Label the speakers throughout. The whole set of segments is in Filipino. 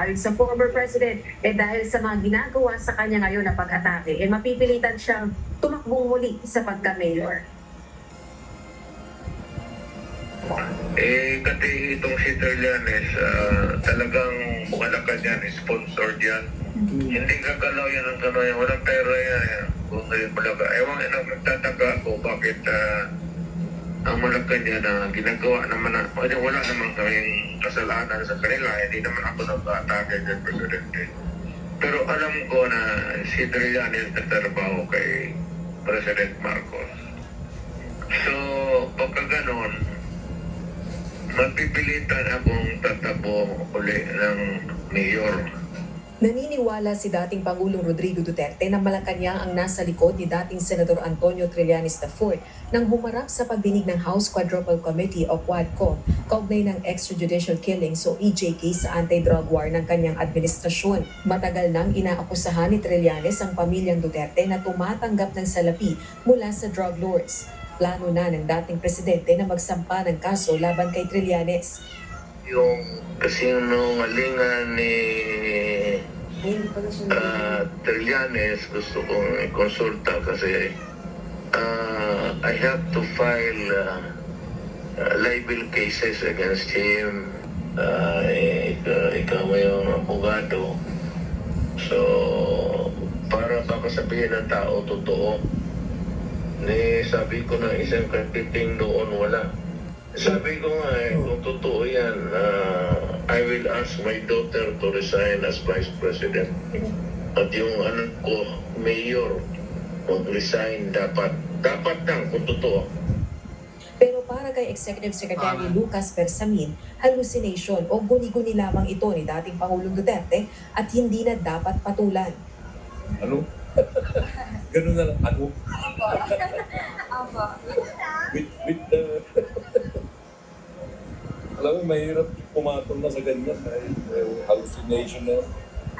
Speaker 1: Ayon sa former president, eh dahil sa mga ginagawa sa kanya ngayon na pag-atake, eh mapipilitan siyang tumakbong muli sa pagka-mayor.
Speaker 2: Eh, kasi itong si Terlianes, ah, talagang malakas yan, sponsored yan. Hindi kakalaw yan ang kano yan, walang pera yan. Kung ngayon malaga. Ewan, eh, nagtataka ako bakit ah, ang malakas niya na ginagawa naman na, wala, wala naman kaming kasalanan sa kanila, hindi naman ako nag-atake kay Presidente. Pero alam ko na si Trillanes nagtrabaho kay President Marcos. So, pagka ganon, mapipilitan akong tatabo uli ng mayor.
Speaker 3: Naniniwala si dating Pangulong Rodrigo Duterte na Malacanang ang nasa likod ni dating Senador Antonio Trillanes IV nang humarap sa pagdinig ng House Quadruple Committee o QUADCOM kaugnay ng extrajudicial killings o EJK sa anti-drug war ng kanyang administrasyon. Matagal nang inaakusahan ni Trillanes ang pamilyang Duterte na tumatanggap ng salapi mula sa drug lords. Plano na ng dating presidente na magsampa ng kaso laban kay Trillanes.
Speaker 2: Yung kasinungalingan ni uh, Trillanes gusto kong i-consulta kasi uh, I have to file uh, uh, libel cases against him. Uh, ikaw, ikaw yung abogado. So, para baka sabihin ng tao totoo, ni sabi ko na isang kapiting doon wala. Sabi ko nga eh, kung totoo yan, uh, I will ask my daughter to resign as vice president. At yung anak ko, mayor, mag-resign dapat. Dapat lang kung totoo.
Speaker 3: Pero para kay Executive Secretary Lucas Bersamin, hallucination o guni-guni lamang ito ni dating Pangulong Duterte at hindi na dapat patulan.
Speaker 4: Ano? Ganun na lang. Ano?
Speaker 5: Opo.
Speaker 4: With, with the... Alam mo, mahirap pumatol na sa ganyan dahil uh, hallucination na.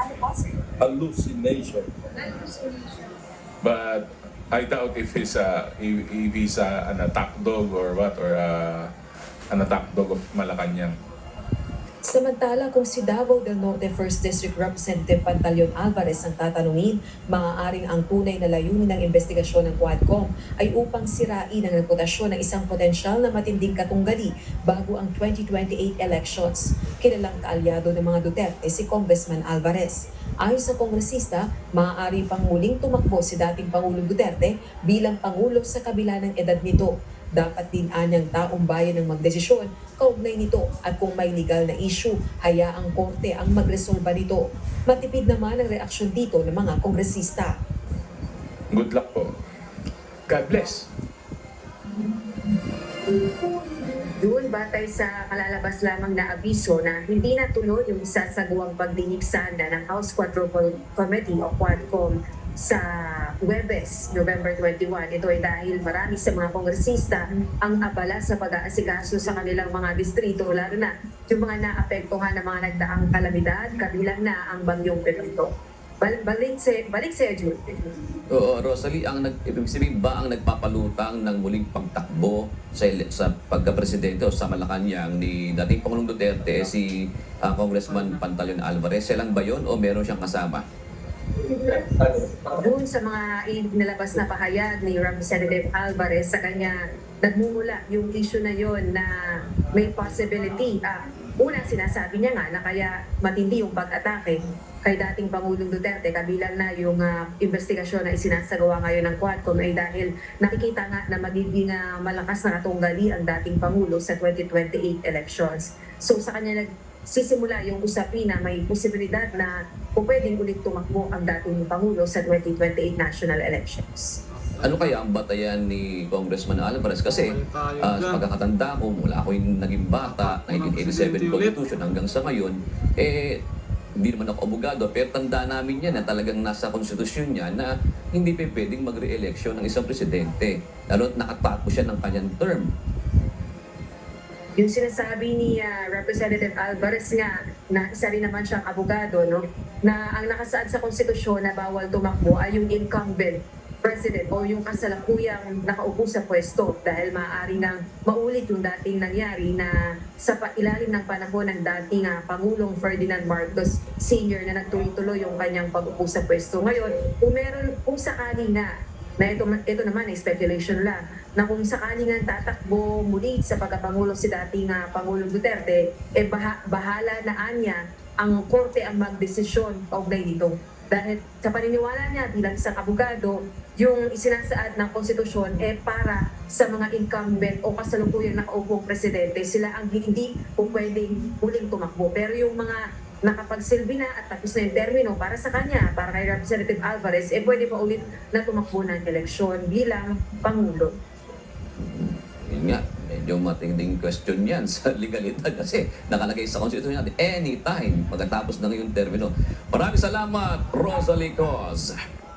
Speaker 5: Ano po, sir?
Speaker 4: Hallucination.
Speaker 6: But I doubt if he's a if, if he's a, an attack dog or what or uh, an attack dog of Malacanang.
Speaker 3: Samantala kung si Davao del Norte 1st District Representative Pantaleon Alvarez ang tatanungin, maaaring ang tunay na layunin ng investigasyon ng Quadcom ay upang sirain ang reputasyon ng isang potensyal na matinding katunggali bago ang 2028 elections. Kilalang kaalyado ng mga Duterte si Congressman Alvarez. Ayon sa kongresista, maaari pang muling tumakbo si dating Pangulong Duterte bilang Pangulo sa kabila ng edad nito. Dapat din anyang taong bayan ang magdesisyon kaugnay nito at kung may legal na issue, hayaang korte ang magresolba nito. Matipid naman ang reaksyon dito ng mga kongresista.
Speaker 6: Good luck po. God bless.
Speaker 1: Doon batay sa kalalabas lamang na abiso na hindi natuloy yung sasagawang pagdinig sana ng House Quadruple Committee o Quadcom sa Webes, November 21. Ito ay dahil marami sa mga kongresista ang abala sa pag-aasikaso sa kanilang mga distrito, lalo na yung mga naapektuhan ng mga nagdaang kalamidad, kabilang na ang Bagyong Pepito. Bal- balik sa balik sa Jude.
Speaker 7: Oo, Rosalie, ang nag, ibig sabihin ba ang nagpapalutang ng muling pagtakbo sa, sa pagka-presidente o sa Malacanang ni dating Pangulong Duterte si ah, Congressman Pantaleon Alvarez? Siya lang ba yun o meron siyang kasama?
Speaker 1: Doon sa mga inilabas na pahayag ni Representative Alvarez sa kanya, nagmumula yung issue na yon na may possibility. Ah, una, sinasabi niya nga na kaya matindi yung pag-atake kay dating Pangulong Duterte, kabilang na yung ah, investigasyon na isinasagawa ngayon ng Quadcom ay dahil nakikita nga na magiging ah, malakas na katunggali ang dating Pangulo sa 2028 elections. So sa kanya nagsisimula yung usapin na may posibilidad na kung pwedeng ulit tumakbo ang dating Pangulo sa 2028 national elections.
Speaker 7: Ano kaya ang batayan ni Congressman Alvarez? Kasi ah, sa pagkakatanda ko, mula ako yung naging bata, 1987 Constitution hanggang sa ngayon, eh, hindi naman ako abogado, pero tanda namin yan na talagang nasa konstitusyon niya na hindi pa pwedeng magre-election ng isang presidente. Lalo at nakatapos siya ng kanyang term.
Speaker 1: Yung sinasabi ni ah, Representative Alvarez nga na isa rin naman siyang abogado, no? na ang nakasaad sa konstitusyon na bawal tumakbo ay yung incumbent president o yung kasalukuyang nakaupo sa pwesto dahil maaari nang maulit yung dating nangyari na sa ilalim ng panahon ng dating ah, Pangulong Ferdinand Marcos Sr. na nagtuloy-tuloy yung kanyang pag-upo sa pwesto. Ngayon, kung meron, kung sakali na na ito, ito naman ay speculation lang, na kung sakali nga tatakbo muli sa pagkapangulo si dating ah, Pangulong Duterte, eh baha- bahala na anya ang korte ang magdesisyon kaugnay dito. Dahil sa paniniwala niya bilang isang abogado, yung isinasaad ng konstitusyon eh para sa mga incumbent o kasalukuyang nakaupong presidente, sila ang hindi po pwedeng muling tumakbo. Pero yung mga nakapagsilbi na at tapos na yung termino para sa kanya, para kay Representative Alvarez, eh pwede pa ulit na tumakbo ng eleksyon bilang Pangulo.
Speaker 7: Yun nga, medyo matinding question yan sa legalidad kasi nakalagay sa Constitution natin anytime pagkatapos ng yung termino. Maraming salamat, Rosalie Cos.